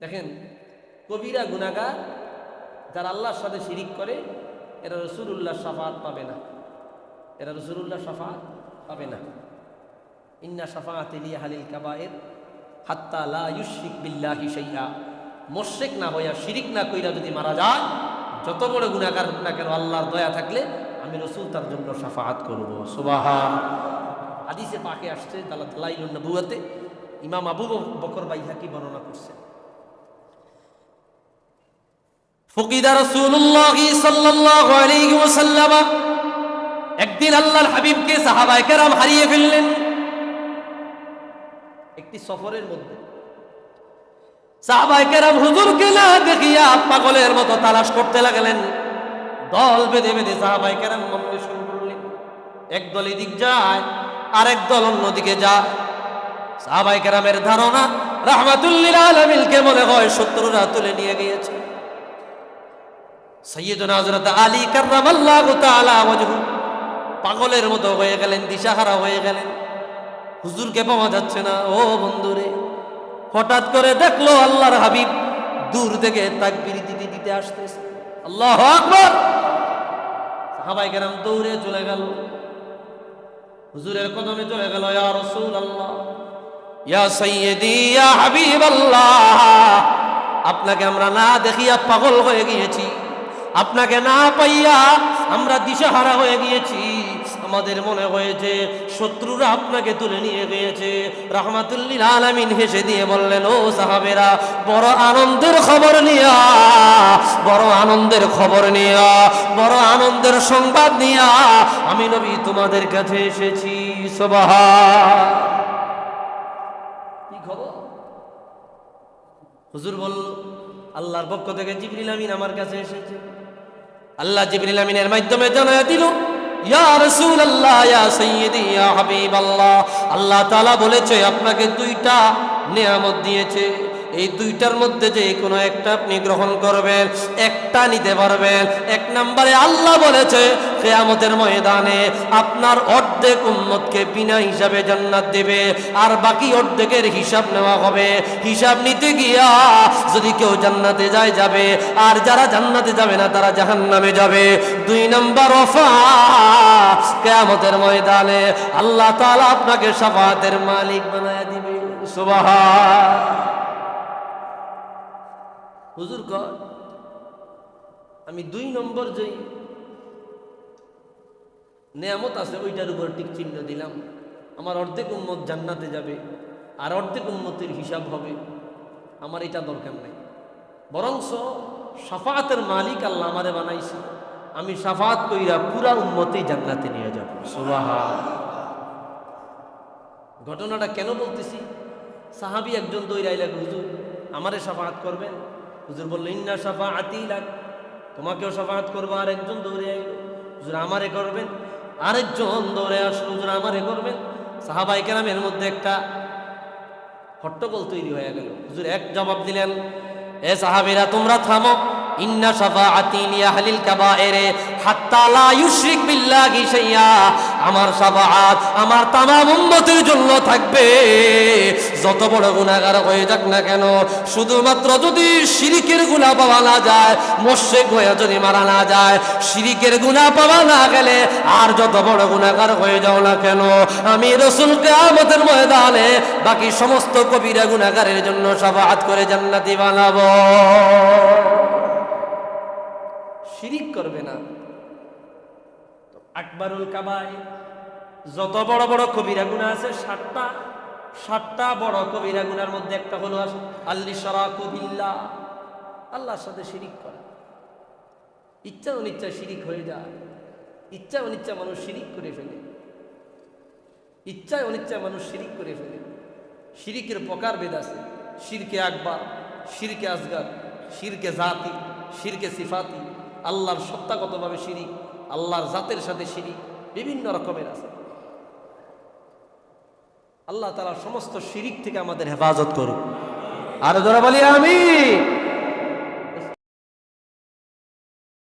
দেখেন, কবিরা গুনাগার যারা আল্লাহর সাথে শিরিক করে, এরা রসুল্লাহ সাফাত পাবে না। এরা রসুল্লাহ সাফাত পাবে না। ইন্না সাফাত হালিল কাবায়ের হাত্তা লা ইউশরিক বিল্লাহি শাইআ। মোশরিক না হইয়া শিরিক না কইরা যদি মারা যায়, যত বড় গুনাহগার হোক না কেন, আল্লাহর দয়া থাকলে আমি রসুল তার জন্য সাফাত করব। সুবহান। হাদিসে পাকে আসছে দালা দালাইলুন নবুয়াতে ইমাম আবু বকর বাইহাকি বর্ণনা করছে একদিন আল্লাহর হাবিবকে সাহাবায়ে কেরাম হারিয়ে ফেললেন। একটি সফরের মধ্যে সাহাবায়ে কেরাম হুজুরকে না দেখিয়া পাগলের মতো তালাশ করতে লাগলেন। দল বেঁধে বেঁধে সাহাবায়ে কেরাম অন্বেষণ করলেন। এক দল এদিক যায়, আরেক দল অন্যদিকে যায়। সাহাবায়ে কেরামের ধারণা রাহমাতুল্লিল আলামিনকে মনে হয় শত্রুরা তুলে নিয়ে গিয়েছে। সৈয়দনা হযরত আলী কাররামাল্লাহু তাআলা ওয়াজহু। পাগলের মতো হয়ে গেলেন, দিশাহারা হয়ে গেলেন। হুজুরকে পাওয়া যাচ্ছে না, ও বন্ধুরে। হঠাৎ করে দেখল আল্লাহর হাবিব দূর থেকে তাকবীর দিতে দিতে আসতেছে। আল্লাহ আকবার! সাহাবায়ে কেরাম দৌড়ে চলে গেল। হুজুরের কদমে চলে গেল, ইয়া রাসূলুল্লাহ, ইয়া সাইয়্যিদি, ইয়া হাবিবাল্লাহ, আপনাকে আমরা না দেখিয়া পাগল হয়ে গিয়েছি। আপনাকে না পাইয়া আমরা দিশাহারা হয়ে গিয়েছি। আমাদের মনে হয়েছে শত্রুরা আপনাকে তুলে নিয়ে গিয়েছে। রহমাতুল্লিল আলামিন হেসে দিয়ে বললেন, ও সাহাবেরা, বড় আনন্দের খবর নিয়া, বড় আনন্দের খবর নিয়া, বড় আনন্দের সংবাদ নিয়া আমি নবী তোমাদের কাছে এসেছি। সবাহা কি খবর? হুজুর বলল, আল্লাহর পক্ষ থেকে জিবরিল আমিন আমার কাছে এসেছে। আল্লাহ জিবরিল আমিনের মাধ্যমে জানায় দিল আল্লাহ বলেছে আপনাকে দুইটা নিয়ামত দিয়েছে। এই দুইটার মধ্যে যে কোনো একটা আপনি গ্রহণ করবেন, একটা নিতে পারবেন। এক নম্বরে আল্লাহ বলেছে, কেয়ামতের ময়দানে আপনার অর্ধেক উম্মতকে বিনা হিসাবে জান্নাত দেবে, আর বাকি অর্ধেকের হিসাব নেওয়া হবে। হিসাব নিতে গিয়া যদি কেউ জান্নাতে যায়, যাবে। আর যারা জান্নাতে যাবে না, তারা জাহান্নামে যাবে। দুই নম্বর অফা কেয়ামতের ময়দানে আল্লাহ তাআলা আপনাকে সাফাতের মালিক বানায় দিবে। সুবহান। হুজুর কর আমি দুই নম্বর যেই নেয়ামত আছে, ওইটার উপর টিক চিহ্ন দিলাম। আমার অর্ধেক উম্মত জান্নাতে যাবে, আর অর্ধেক উম্মতের হিসাব হবে। আমার এটা দরকার নাই। বরংস সাফাতের মালিক আল্লাহ আমারে বানাইছে। আমি সাফাত কইরা পুরা উম্মতেই জান্নাতে নিয়ে যাব। সুবাহা ঘটনাটা কেন বলতেছি? সাহাবি একজন দৈরাইলা হুজুর, আমারে সাফাত করবেন? হুজুর বলল, ইন্না সাফা আতি লাগ তোমাকেও সাফাত করব আর একজন দৌড়ে আইলো। হুজুর আমারে করবেন? আরেকজন দৌড়ে আসলো, হুজুর আমারে করবেন? সাহাবাই কেরামের মধ্যে একটা হট্টগোল তৈরি হয়ে গেল। হুজুর এক জবাব দিলেন, এ সাহাবিরা, তোমরা থামো। ইন্না শাফাআতি লিআহলিল কাবায়েরে হাত্তা লা ইউশরিক বিল্লাহি শাইয়া। আমার শাফাআত আমার তামাম উম্মতের জন্য থাকবে। যত বড় গুনাহগার হয়ে যাক না কেন, শুধুমাত্র যদি শিরিকের গুনাহ পাওয়া না যায় মোশরিক হয়ে যদি মারা না যায়, শিরিকের গুনাহ পাওয়া না গেলে আর যত বড় গুনাহগার হয়ে যাও না কেন, আমি রসুল কিয়ামতের ময়দানে বাকি সমস্ত কবিরা গুনাহগারের জন্য শাফাআত করে জান্নাতি বানাবো। শিরিক করবে না। আকবরুল কাবাই যত বড় বড় কবিরা গুণা আছে, সাতটা সাতটা বড় কবিরা গুনার মধ্যে একটা হলো আল্লি সরাকু বিল্লাহ। আল্লাহর সাথে শিরিক করা। ইচ্ছা অনিচ্ছা শিরিক হয়ে যায় ইচ্ছা অনিচ্ছা মানুষ শিরিক করে ফেলে। ইচ্ছায় অনিচ্ছায় মানুষ শিরিক করে ফেলে। শিরিকের প্রকার ভেদ আছে। শিরকে আকবার, শিরকে আসগার, শিরকে জাতি, শিরকে সিফাতি আল্লাহর সত্তাগতভাবে শিরিক আল্লাহর জাতের সাথে শিরিক বিভিন্ন রকমের আছে। আল্লাহ তালা সমস্ত শিরিক থেকে আমাদের হেফাজত করুক। আরও ধরা বলি আমি